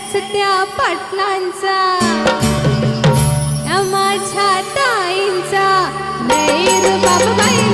त्या पाटलांचा माझ्या ताईंचा. बाबाई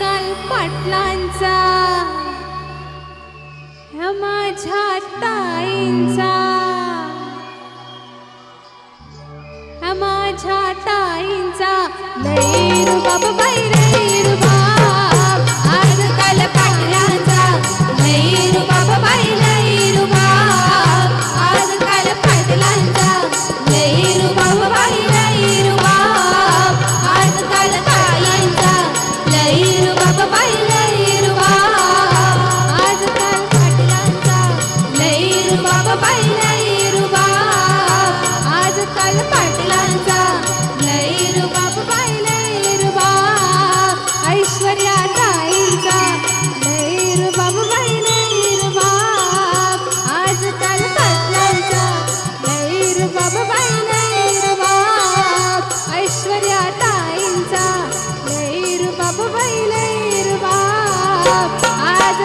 काल पाटलांचा ह्या माझ्या ताईंचा. ह्या माझ्या ताईंचा. लई बाबा बाईरे ऐश्वर्या ताईंचा. लईर बाप बाई लईर बाप आज